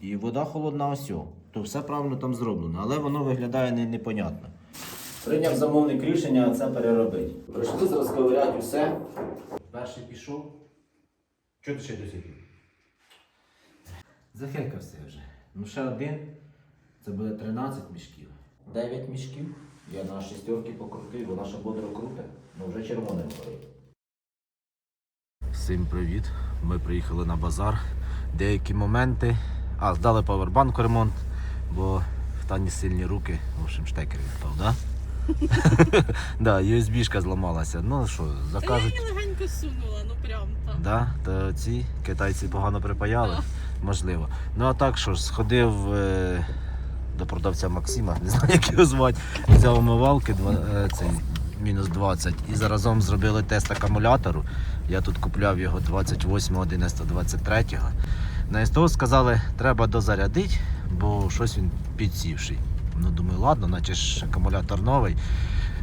і вода холодна ось. о. То все правильно там зроблено, але воно виглядає не, непонятно. Прийняв замовник рішення це переробити. Прийшли розковиряти усе. Перший пішов. Чого ти ще досі? Захекався вже. Ну ще один. Це буде 13 мішків. 9 мішків. Я на шістерки покрутив, вона ще бодро круте, ну вже червоне горить. Всім привіт. Ми приїхали на базар. Деякі моменти. А, здали павербанку ремонт, бо в Тані сильні руки. В общем, штекер відпав, да? да, USB-шка зламалася. Ну що, Та я її легенько сунула, ну прям там. Да, то ці китайці погано припаяли, можливо. Ну а так що ж, сходив е, до продавця Максима, не знаю, як його звати, взяв умивалки два, е, цей, мінус 20 і заразом зробили тест акумулятору. Я тут купляв його 28, 11, 23. На СТО сказали, треба дозарядити, бо щось він підсівший. Ну, думаю, ладно, наче ж акумулятор новий.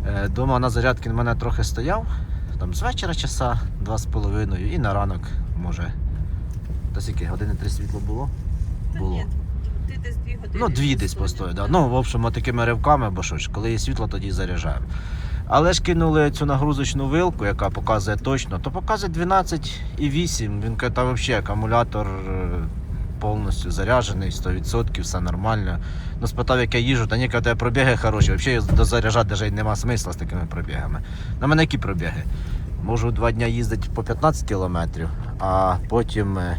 Е, Дома на зарядки в мене трохи стояв, там з вечора часа, два з половиною, і на ранок, може. Та скільки, години три світло було? Було. ти десь дві години. Ну, дві десь постоїть. Да. Ну, в общем, такими ривками, бо що ж, коли є світло, тоді заряджаємо. Але ж кинули цю нагрузочну вилку, яка показує точно, то показує 12,8. Він каже, та взагалі акумулятор е, повністю заряджений, 100%, все нормально. Ну, спитав, як я їжу, та ні, каже, «Та пробіги хороші. Взагалі дозаряджати навіть нема смисла з такими пробігами. На мене які пробіги? Можу два дні їздити по 15 кілометрів, а потім е,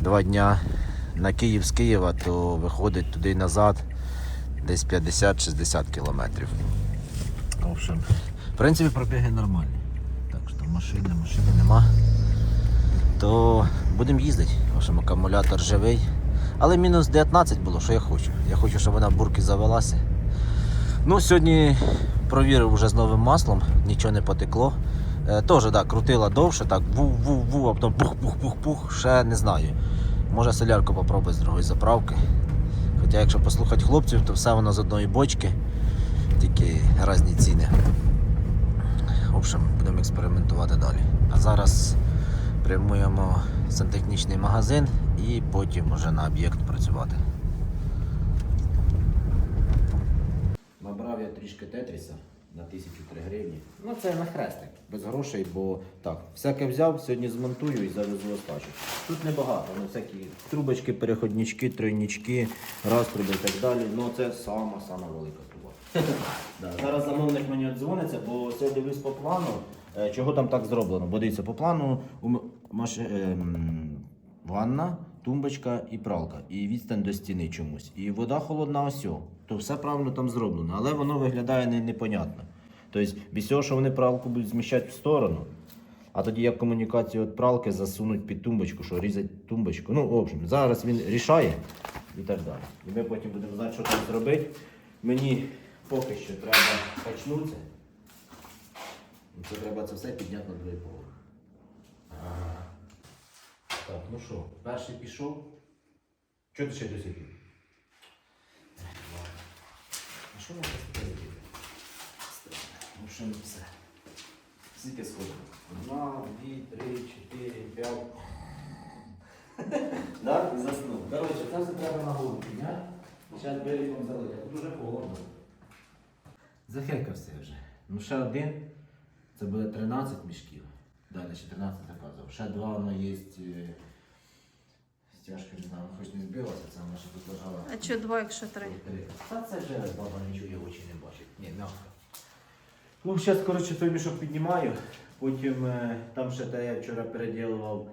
два дня на Київ з Києва, то виходить туди і назад десь 50-60 кілометрів. Общем, в принципі, пробіги нормальні. Так що машини, машини нема. То будемо їздити. В общем, акумулятор живий. Але мінус 19 було, що я хочу. Я хочу, щоб вона бурки завелася. Ну, сьогодні провірив вже з новим маслом, нічого не потекло. Е, Теж так, крутила довше, так, ву-ву-ву, а потім пух-пух-пух-пух, ще не знаю. Може солярку попробувати з другої заправки. Хоча, якщо послухати хлопців, то все воно з одної бочки, тільки різні ціни. В общем, будемо експериментувати далі. А зараз прямуємо сантехнічний магазин і потім вже на об'єкт працювати. Набрав я трішки тетріса на 1003 гривні. Ну це на хрестик, без грошей, бо так, всяке взяв, сьогодні змонтую і завезу остачу. Тут небагато, ну всякі трубочки, переходнички, тройнички, розтруби і так далі. Ну це сама сама велика труба. Зараз замовник мені дзвониться, бо сьогодні дивлюсь по плану, е, чого там так зроблено. Бо дивіться, по плану у м- маш... ем, ванна, тумбочка і пралка. І відстань до стіни чомусь. І вода холодна ось. о. То все правильно там зроблено, але воно виглядає не, непонятно. Тобто, без цього, що вони пралку будуть зміщати в сторону, а тоді як комунікацію від пралки засунуть під тумбочку, що різать тумбочку. Ну, в общем, зараз він рішає і так далі. І ми потім будемо знати, що там зробити. Мені поки що треба качнутися. Це треба це все підняти на другий поверх. Ага. Так, ну що, перший пішов. Чого ти ще досі? А що можна таке зробити? Ну що не все. Скільки сходить? Одна, дві, три, чотири, п'ять. Так, і заснув. Коротше, це все треба на голову підняти. Зараз берегом залити. Тут дуже холодно. Захекався вже. Ну ще один. Це буде 13 мішків. Далі ще 13 заказував. Ще два воно є. е, Стяжка, не знаю, хоч не збилася, це вона ще тут лежала. А що два, якщо три? Та це вже баба нічого очі не бачить. Ні, м'яко. Ну, зараз, коротше, той мішок піднімаю. Потім е, там ще те я вчора переділував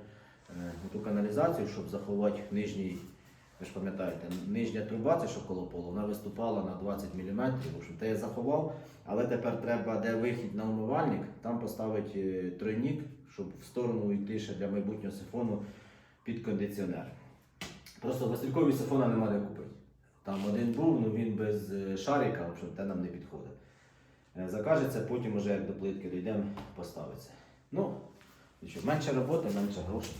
е, ту каналізацію, щоб заховати нижній. Ви ж пам'ятаєте, нижня труба, це що коло полу, вона виступала на 20 мм. В общем, те я заховав, але тепер треба, де вихід на умивальник, там поставити е, тройник, щоб в сторону йти ще для майбутнього сифону під кондиціонер. Просто Василькові сифона нема де купити. Там один був, ну він без е, шарика, общем, те нам не підходить. Е, Закажеться, потім уже як до плитки дійдемо, поставиться. Ну, менше роботи, менше грошей.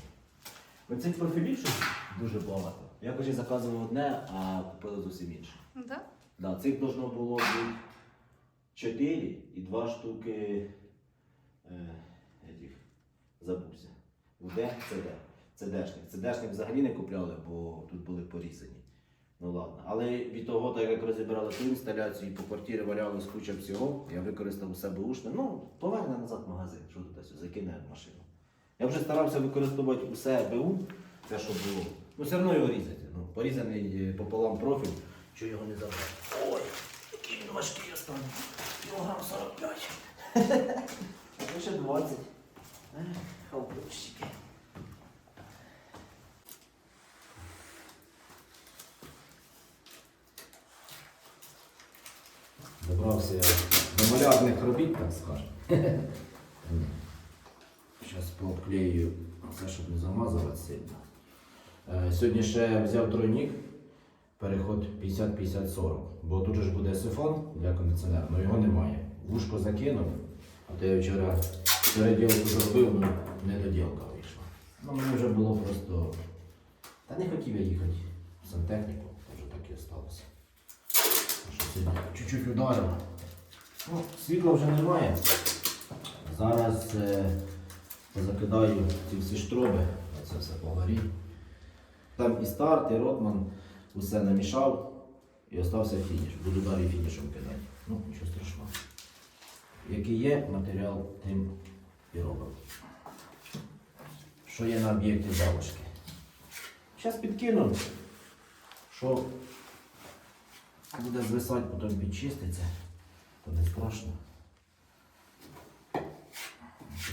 Оцих профілів щось дуже багато. Я кажу, заказував одне, а купили зовсім інше. Да? Да, цих должно було бути 4 і 2 штуки е, этих, забувся. УД, ЦД. ЦДшник. ЦДшник взагалі не купляли, бо тут були порізані. Ну ладно. Але від того, так як розібрали ту інсталяцію, і по квартирі валялось куча всього, я використав у себе ушне. Ну, поверне назад в магазин, що тут закине машину. Я вже старався використовувати усе БУ, те, що було. Ну, все одно його різати. Ну, порізаний е, пополам профіль, що його не забрати. Ой, який він важкий останній. Кілограм 45. Ну, ще 20. Ех, Добрався я до малярних робіт, так скажемо. Зараз пообклею все, щоб не замазувати сильно. Е, Сьогодні ще взяв тройник, переход 50-50-40. Бо тут ж буде сифон для кондиціонера, але його немає. Вушко закинув, а то я вчора переділку зробив, ну не доділка вийшла. Ну мені вже було просто. Та не хотів я їхати в сантехніку, вже так і сталося. Чуть-чуть ударило. Ну, світла вже немає. Зараз е, закидаю ці всі штроби, це все погорі. Там і старт, і ротман усе намішав і остався фініш. Буду далі фінішом кидати. Ну, нічого страшного. Який є матеріал, тим і робимо. Що є на об'єкті залишки. Зараз підкину, що буде звисати, потім підчиститься, то не страшно.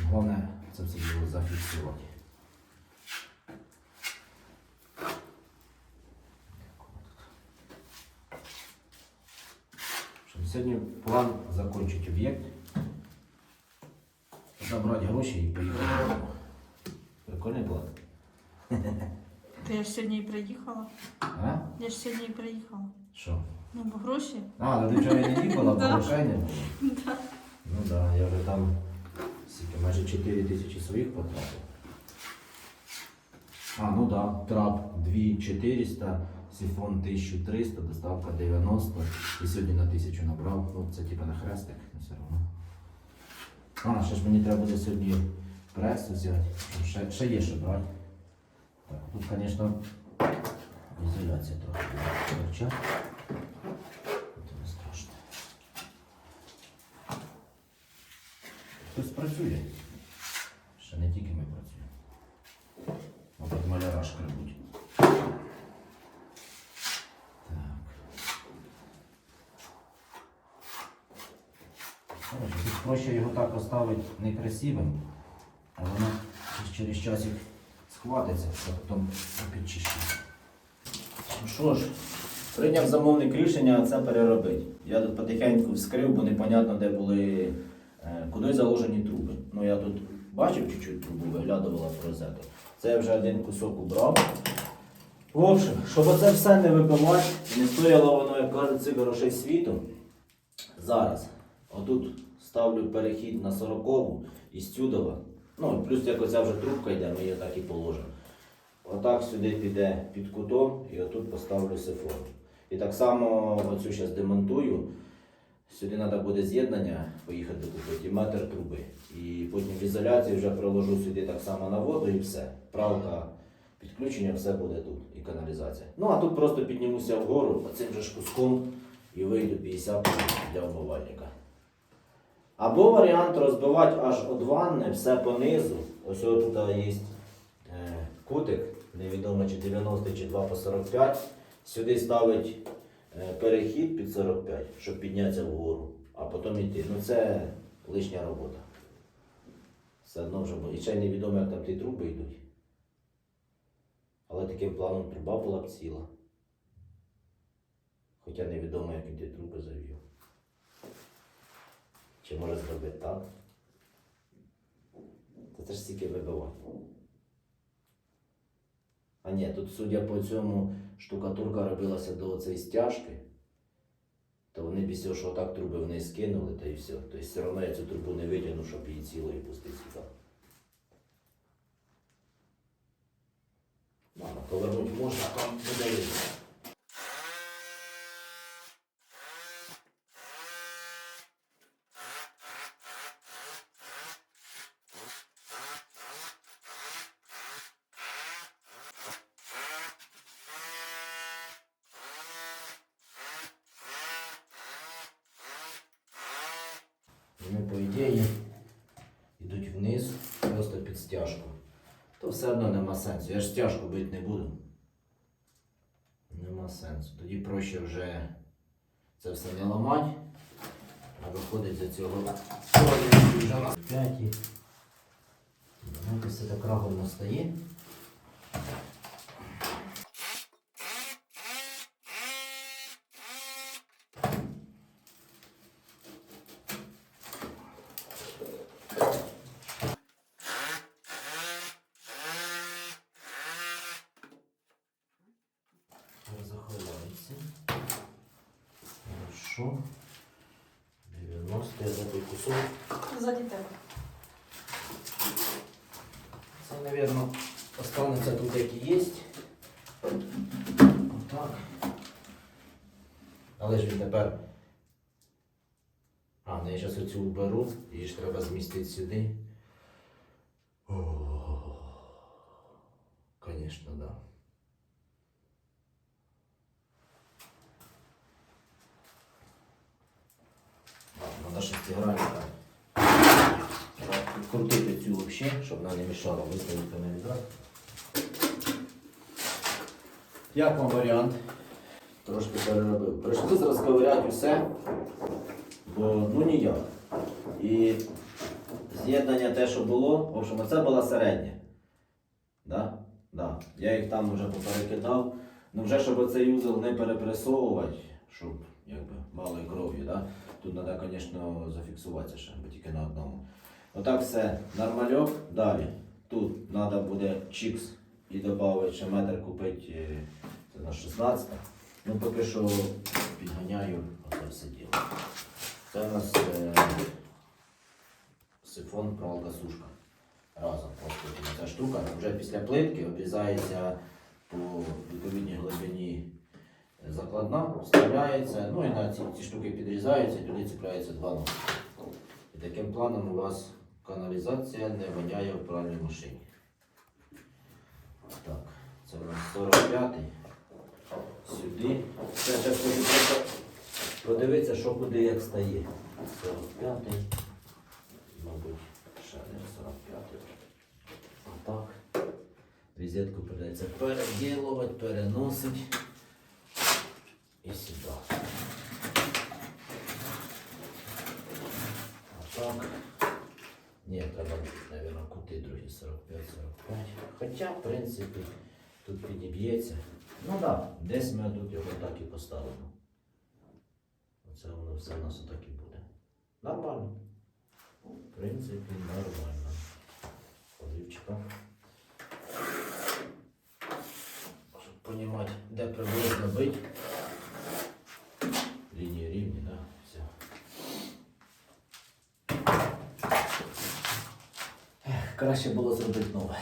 Головне це все було зафіксувати. Що Сьогодні план закончити об'єкт, забрати гроші і поїхати. Прикольний план. Ти ж сьогодні і приїхала. А? Я ж сьогодні і приїхала. Що? Ну, бо гроші. А, ну ти вчора не їхала, бо грошей не було. Да. Ну так, да, я вже там скільки, майже 4 тисячі своїх потратив. А, ну так, да, трап 2400, сифон 1300, доставка 90 і сьогодні на 1000 набрав. Ну, це типа на хрестик, ну все одно. А, ще ж мені треба буде сьогодні пресу взяти. Ну, Ще, ще є що брати. Так, тут, звісно, ізоляція трохи торчать. Це не страшно. Хтось працює. Ще не тільки ми працюємо. Мабуть, маляра шкребуть. Так. Коротше, Тут проще так некрасивим, а воно через часик схватиться, а потім підчищить. Ну що ж, прийняв замовник рішення це переробити. Я тут потихеньку вскрив, бо непонятно, де були, е, куди заложені труби. Ну я тут бачив чуть-чуть трубу, виглядувала в розету. Це я вже один кусок убрав. В общем, щоб оце все не вибивати, і не стояло воно, як кажуть, цих грошей світу. Зараз отут ставлю перехід на 40 із Тюдова. Ну, плюс як оця вже трубка йде, ми її так і положимо. Отак сюди піде під кутом і отут поставлю сифон. І так само оцю зараз демонтую. Сюди треба буде з'єднання, поїхати купити, і метр труби. І потім в ізоляції вже проложу сюди так само на воду і все. Правка, підключення, все буде тут і каналізація. Ну а тут просто піднімуся вгору оцим же ж куском і вийду 50 для обмивальника. Або варіант розбивати аж од ванни, все понизу. Ось тут є е, кутик, невідомо чи 90 чи 2 по 45. Сюди ставить е, перехід під 45, щоб піднятися вгору, а потім йти. Ну це лишня робота. Все одно вже буде. І ще невідомо, як там ті труби йдуть. Але таким планом труба була б ціла. Хоча невідомо, як ті труби завів. Чи може зробити так? Та це ж стільки вибивати. А ні, тут, судя по цьому, штукатурка робилася до цієї стяжки, то вони після, що отак труби вниз скинули, та і все. Тобто все одно я цю трубу не витягну, щоб її цілою пустити сюди. Ладно, повернути можна, а там не дає. Все одно нема сенсу. Я ж стяжку бити не буду. Нема сенсу. Тоді проще вже це все не ламати. А виходить за цього вже на все так рагом стає. Хорошо. 90 за той кусок. Ззаді тебе. Це, напевно, останеться тут, як і є. Отак. Але ж він тепер. А, ну я зараз оцю уберу, її ж треба змістити сюди. Звісно, так. Да. Надо шестигранника. Крутити цю взагалі, щоб вона не мішала виставити на відра. Як вам варіант? Трошки переробив. Прийшли розковиряти все, бо ну ніяк. І з'єднання те, що було, в общем, це була середня. Да? Да. Я їх там вже поперекидав. Ну вже щоб цей узел не перепресовувати, щоб якби малої кров'ю, да? тут треба, звісно, зафіксуватися ще, бо тільки на одному. Отак все нормальок. Далі. Тут треба буде чікс і додати ще метр купити е, це на 16. Ну поки що підганяю оце все діло. Це у нас е, сифон пралка сушка. Разом просто ця штука. Вже після плитки обрізається по відповідній глибині закладна, вставляється, ну і на ці, ці штуки підрізаються і туди цепляється два ноги. І таким планом у вас каналізація не воняє в пральній машині. Так, це у нас 45-й. Сюди. Це зараз хочу просто подивитися, що куди як стає. 45-й. Мабуть, ще не 45-й. Отак. Візитку придеться переділувати, переносити. І сюди. Так. Ні, треба, мабуть, кути другі 45-45. Хоча, в принципі, тут підіб'ється. Ну так, да, десь ми тут його так і поставимо. Оце воно все у нас отак і буде. Нормально. В принципі, нормально. Олівчика. Щоб розуміти, де приблизно бить. Лінії рівні, да, все. Краще було зробити нове,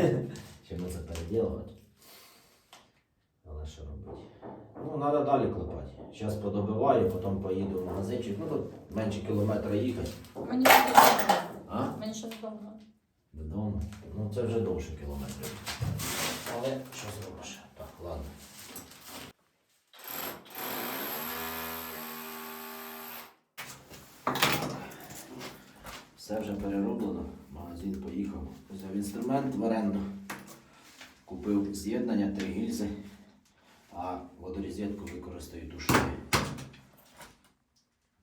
чим це переділувати. Але що робити? Ну, треба далі клепати. Зараз подобиваю, потім поїду в магазинчик. Ну тут менше кілометра їхати. Мені ще додому. А? Мені ще додому. Додому. Ну це вже довше кілометрів. Але що зробиш? Так, ладно. Все вже перероблено. Магазин поїхав. Взяв інструмент в оренду. Купив з'єднання, три гільзи, а водорозетку використаю тушою. В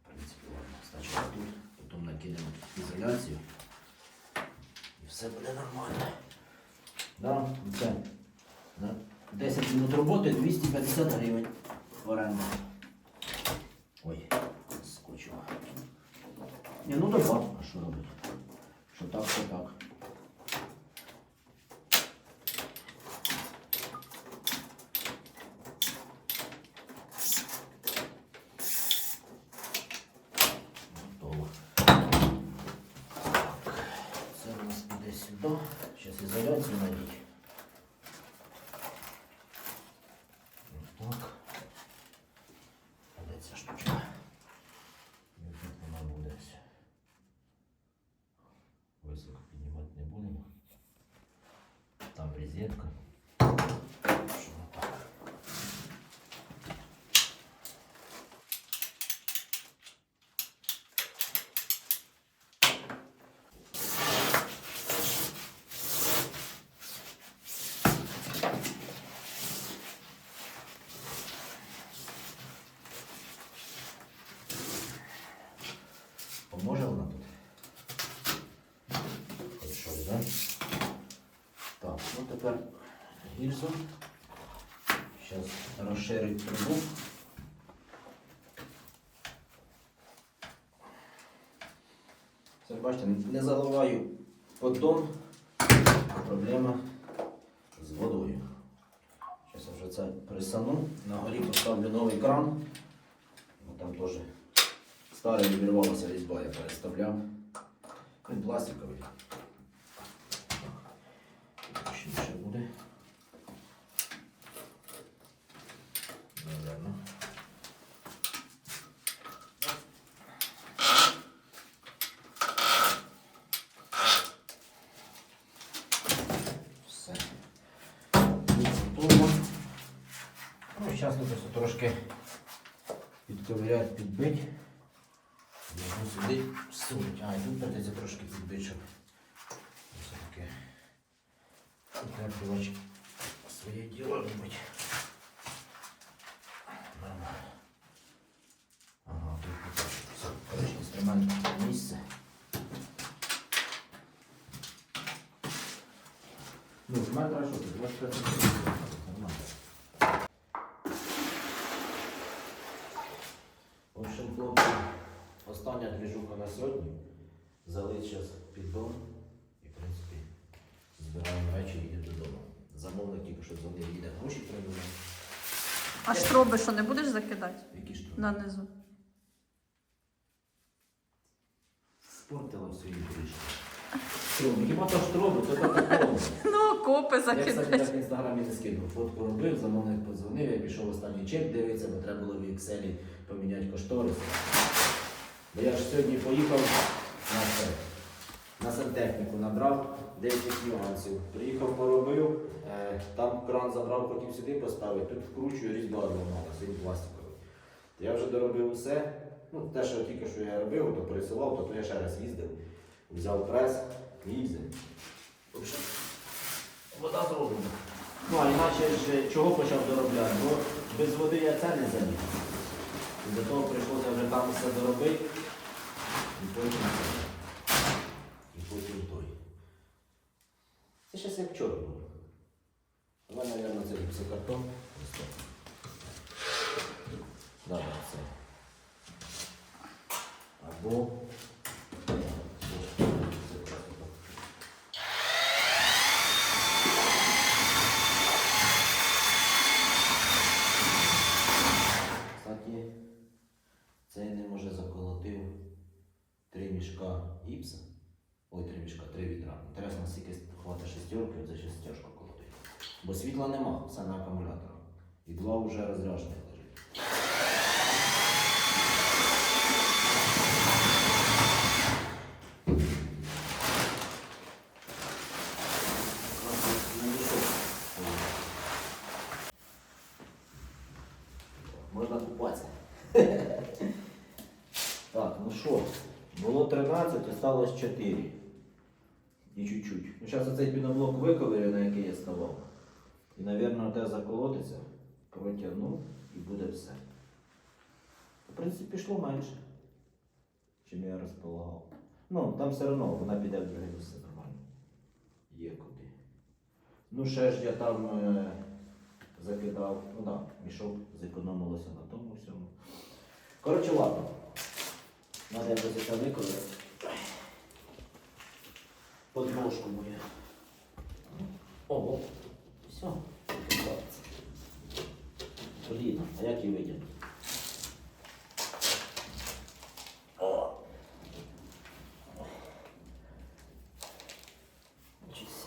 принципі, ладно. Спочатку тут, потім накинемо ізоляцію. І все буде нормально. Да, це. Да. 10 минут роботи 250 гривень оренда. Ой, скочила. Ні, ну добре, а що робити? Що так, що так. Готово. Це у нас піде сюди. Зараз ізоляцію надіть. Ось так. А де ця штучка? І тут вона буде. ось. Високо піднімати не будемо. Там розетка. Що отак. Гільзу. Зараз розширить трубу. Це бачите, не заливаю поддон. Проблема з водою. Зараз я вже це присану. На горі поставлю новий кран. Там теж старий відірвалася різьба, я переставляв. Він пластиковий. Точніше буде. Наверно. Все. Готово. Ну, зараз ми просто трошки підковиряти, підбити. Його сюди всунуть. А, і тут придеться трошки підбити, щоб все-таки утеплювач своє діло робить. Нормально. Ага, тут все, на місце. Ну, в мене хорошо, 25 нормально. В общем, хлопці, остання движуха на сьогодні. Залить зараз піддон і, в принципі, збираємо речі і їдемо додому. Замовник тільки що дзвонив, їде гроші придумав. А штроби що не будеш закидати? Які ж тут? Нанизу. Штроби, хіба то штроби, то такого. Ну, копи Я, кстати, закидати. так в інстаграмі не скинув. Фотку робив, замовник подзвонив, я пішов останній чек дивитися, бо треба було в Excel поміняти кошторис. Бо я ж сьогодні поїхав на це, на сантехніку, набрав деяких нюансів. Приїхав, поробив, е, там кран забрав, хотів сюди поставити, тут вкручую, різьба зламалася, він пластиковий. Я вже доробив все. Ну, те, що тільки що я робив, то пересилав, то, то я ще раз їздив, взяв прес, їздив. Вода зроблена. Ну, а іначе ж чого почав доробляти? Бо без води я це не заміг. І до того прийшлося вже там все доробити. І потім це. І потім той. Це щось як чорт було. Давай, мабуть, це все картон. Це. Або. Ось, це просто так. Кстати, цей не може заколотив три мішка гіпса. Ой, три мішка, три відра. Інтересно, скільки хватить шестерки, за шестерку колотить. Бо світла нема, все на акумуляторах. І два вже розряджених лежить. На мішок. Можна купатися. Так, ну що, було 13, осталось 4. І чуть-чуть. Ну, зараз оцей піноблок виковирю, на який я ставав. І, мабуть, те заколотиться, протягну і буде все. В принципі, пішло менше, чим я розполагав. Ну, там все одно вона піде в друге місце нормально. Є куди. Ну, ще ж я там е, закидав, ну так, да, мішок зекономилося на тому всьому. Коротше, ладно. Надо якось це виконати. Подножку моє. Ого. Все. Блін, а як її витягнути? О. Чись.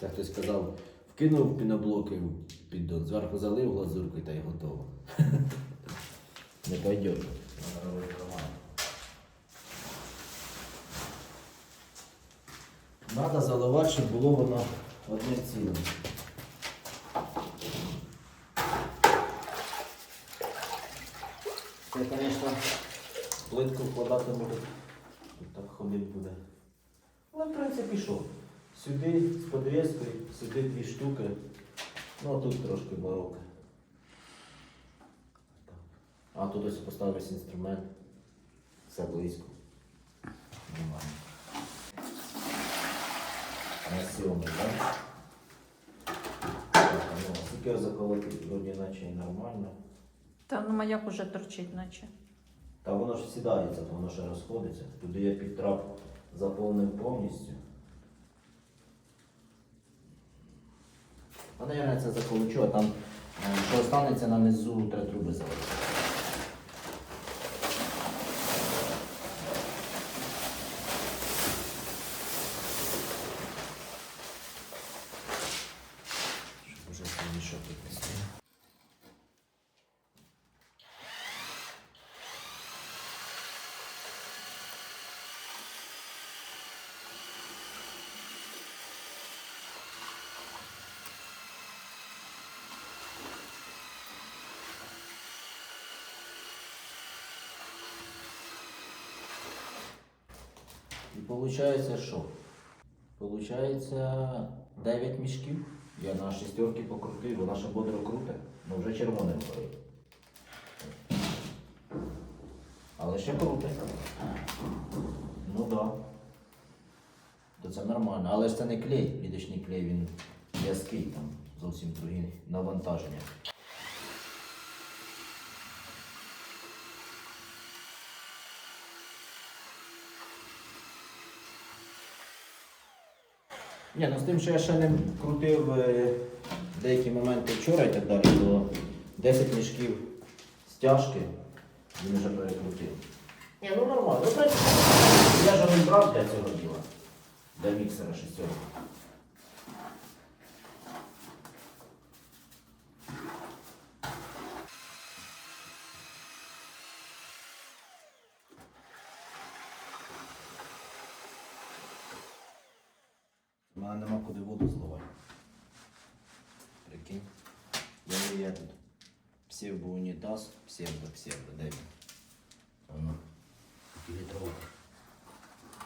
Це хтось сказав, вкинув піноблоки в піддон, зверху залив глазурку та й готово. Не пойдет. Надо робити заливати, щоб було воно одне ціле. Це, звісно, плитку вкладати буде. Так ходить буде. Але в принципі що? Сюди з подвіскою, сюди дві штуки. Ну а тут трошки барока. А тут ось поставився інструмент. Все близько. Нормально. На сьомий, так? Так, ну, скільки заколотити, вроді наче і нормально. Та ну маяк уже торчить, наче. Та воно ж сідається, то воно ще розходиться. Туди я під трап заповнив повністю. А, наверное, це заколочу, а там, е, що останеться на низу, три труби залити. Щоб уже нічого тут не стоїть. І виходить, що? Получається 9 мішків. Я на шестерки покрутив, вона ще бодро круте, ну вже червоним горить. Але ще круте. Ну так. Да. То це нормально. Але ж це не клей, лідочний клей, він в'язкий, там зовсім другі навантаження. Ні, ну з тим, що я ще не крутив е, деякі моменти вчора і так далі, то 10 мішків стяжки він вже перекрутив. Ні, ну нормально. Ну, я ж не брав для цього діла. Для міксера шестерки. У мене нема куди воду зливати. Прикинь. Я не я тут. Псевдоунітаз, псевдо, псевдо, де він? Воно. Літровка.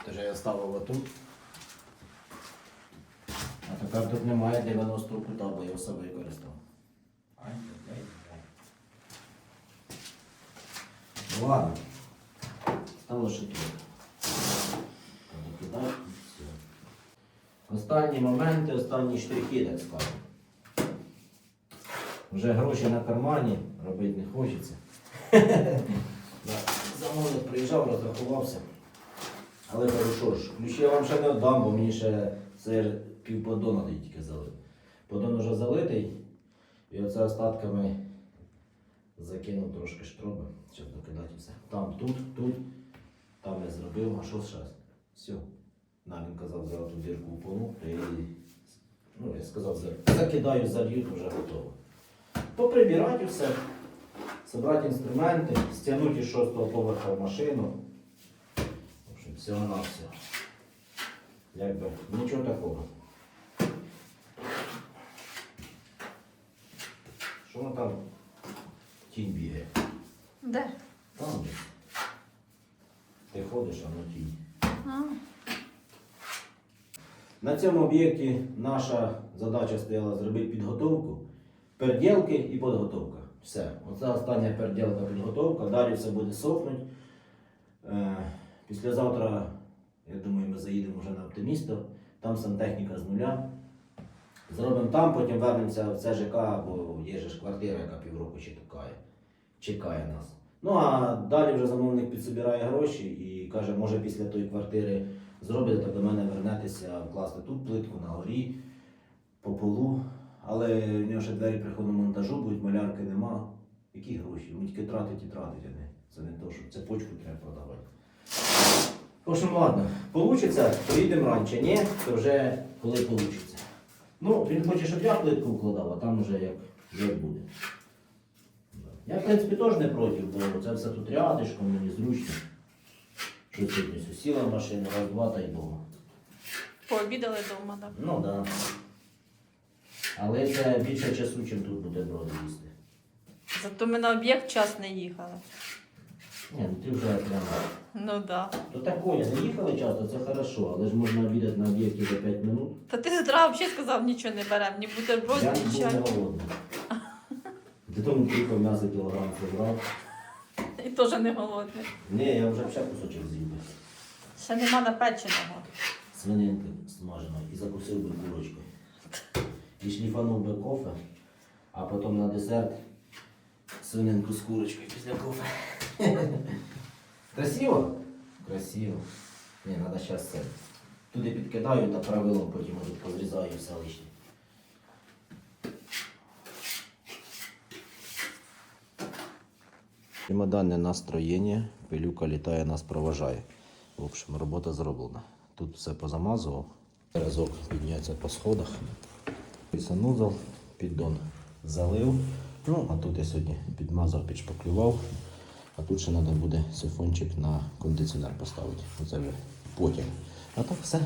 Тож я ставив отут. А тепер тут немає 90 кута, бо я все використав. Ну ладно. Стало ще тут. Останні моменти, останні штрихи, так скажемо. Вже гроші на кармані, робити не хочеться. Замовник приїжджав, розрахувався. Але кажу, що ж, ключі я вам ще не віддам, бо мені ще це пів поддона тільки залив. Поддон вже залитий, і оце остатками закинув трошки штроби, щоб докидати все. Там, тут, тут, там я зробив, а що зараз? Все. На, він казав, зараз ту дірку в полу, то я її, ну, я сказав, закидаю, залью, то вже готово. Поприбирати все, зібрати інструменти, стягнути із шостого поверха в машину. В общем, всього на все. Якби нічого такого. Що воно там тінь бігає? Де? Там. Ти ходиш, а воно тінь. А, На цьому об'єкті наша задача стояла зробити підготовку, перділки і підготовка. Все. Оце остання перділка підготовка, далі все буде сохнути. Е, післязавтра, я думаю, ми заїдемо вже на оптимісто, там сантехніка з нуля. Зробимо там, потім вернемося в це ЖК, бо є ж квартира, яка півроку чекає, чекає нас. Ну а далі вже замовник підсобирає гроші і каже, може після тої квартири зробите, то до мене вернетеся, вкласти тут плитку на горі, по полу. Але в нього ще двері приходу монтажу будуть, малярки нема. Які гроші? Йому тільки тратить і тратить, не. Це не то, що це почку треба продавати. В общем, ладно, получиться, поїдемо раніше, ні, то вже коли получиться. Ну, він хоче, щоб я плитку вкладав, а там вже як, як буде. Я, в принципі, теж не проти, бо це все тут рядишком, мені зручно. Що сьогодні сіла в машину, раз, два та й Бога. пообідали вдома, так. Ну так. Да. Але це більше часу, чим тут буде броди їсти. Зато ми на об'єкт час не їхали. Ні, ну ти вже прямо. Ну да. То такое, не їхали часто, це хорошо, але ж можна обідати на об'єкті за 5 минут. Та ти з утра взагалі сказав, нічого не беремо, ні бутерброд, Я ні був не чай. голодний. Додому приїхав м'ясо кілограм зібрав. І теж не голодний. Ні, я вже ще кусочок з'їв. би. Ще нема напеченого. Свининки смаженої і закусив би курочкою. І шліфанув би кофе, а потім на десерт свининку з курочкою після кофе. Красиво? Красиво. Ні, треба зараз це. Туди підкидаю та правилом потім тут позрізаю все лишнє. Чемоданне настроєння, пилюка літає, нас проважає. В общем, робота зроблена. Тут все позамазував. Разок підняться по сходах. Санузел, піддон залив. Ну, а тут я сьогодні підмазав, підшпаклював. А тут ще треба буде сифончик на кондиціонер поставити. Це вже потім. А так все,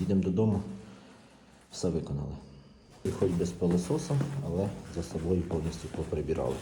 їдемо додому. Все виконали. І хоч без пилососа, але за собою повністю поприбирали.